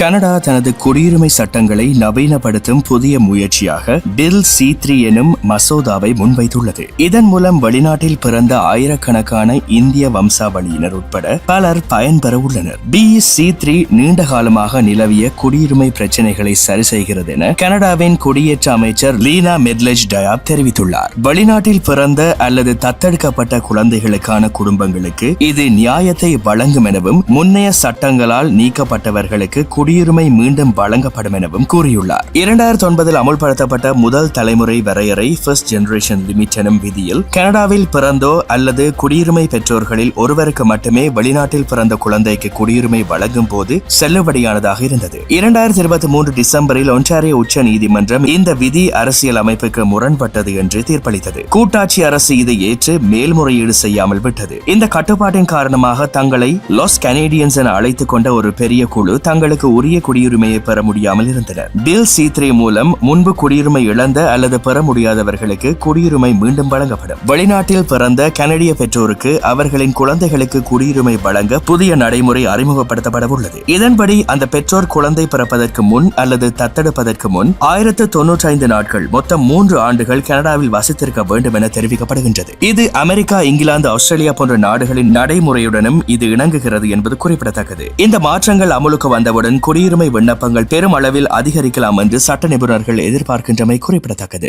Canada தனது குடியுரிமை சட்டங்களை நவீனப்படுத்தும் புதிய முயற்சியாக பில் சி த்ரீ எனும் மசோதாவை முன்வைத்துள்ளது. இதன் மூலம் வெளிநாட்டில் பிறந்த ஆயிரக்கணக்கான இந்திய வம்சாவளியினர் உட்பட பலர் பயன்பெற உள்ளனர் பி சி த்ரீ நீண்ட காலமாக நிலவிய குடியுரிமை பிரச்சினைகளை சரி செய்கிறது என கனடாவின் குடியேற்ற அமைச்சர் லீனா மெட்லெஜ் டயாப் தெரிவித்துள்ளார். வெளிநாட்டில் பிறந்த அல்லது தத்தெடுக்கப்பட்ட குழந்தைகளுக்கான குடும்பங்களுக்கு இது நியாயத்தை வழங்கும் எனவும் முன்னைய சட்டங்களால் நீக்கப்பட்டவர்களுக்கு குடியுரிமை மீண்டும் வழங்கப்படும் எனவும் கூறியுள்ளார். இரண்டாயிரத்தி ஒன்பதில் அமுல்படுத்தப்பட்ட முதல் தலைமுறை வரையறை ஃபர்ஸ்ட் ஜெனரேஷன் லிமிட் எனும் விதியில் கனடாவில் பிறந்தோ அல்லது குடியுரிமை பெற்றோர்களில் ஒருவருக்கு மட்டுமே வெளிநாட்டில் பிறந்த குழந்தைக்கு குடியுரிமை வழங்கும் போது செல்லுபடியானதாக இருந்தது. இரண்டாயிரத்தி இருபத்தி மூன்று டிசம்பரில் ஒன்றாரிய உச்ச நீதிமன்றம் இந்த விதி அரசியல் அமைப்புக்கு முரண்பட்டது என்று தீர்ப்பளித்தது. கூட்டாட்சி அரசு இதை ஏற்று மேல்முறையீடு செய்யாமல் விட்டது. இந்த கட்டுப்பாட்டின் காரணமாக தங்களை லாஸ் கனேடியன்ஸ் என அழைத்துக் கொண்ட ஒரு பெரிய குழு தங்களுக்கு உரிய குடியுரிமையை பெற முடியாமல் இருந்தனர். பில் சீத்ரே மூலம் முன்பு குடியுரிமை இழந்த அல்லது பெற முடியாதவர்களுக்கு குடியுரிமை மீண்டும் வழங்கப்படும். வெளிநாட்டில் பிறந்த கனடிய பெற்றோருக்கு அவர்களின் குழந்தைகளுக்கு குடியுரிமை வழங்க புதிய நடைமுறை அறிமுகப்படுத்தப்பட உள்ளது. இதன்படி அந்த பெற்றோர் குழந்தை பிறப்பதற்கு முன் அல்லது தத்தெடுப்பதற்கு முன் ஆயிரத்து தொன்னூற்றி ஐந்து நாட்கள் மொத்தம் மூன்று ஆண்டுகள் கனடாவில் வசித்திருக்க வேண்டும் என தெரிவிக்கப்படுகின்றது. இது அமெரிக்கா இங்கிலாந்து ஆஸ்திரேலியா போன்ற நாடுகளின் நடைமுறையுடனும் இது இணங்குகிறது என்பது குறிப்பிடத்தக்கது. இந்த மாற்றங்கள் அமலுக்கு வந்தவுடன் குடியுரிமை விண்ணப்பங்கள் பெரும் அளவில் அதிகரிக்கலாம் என்று சட்ட நிபுணர்கள் எதிர்பார்க்கின்றமை குறிப்பிடத்தக்கது.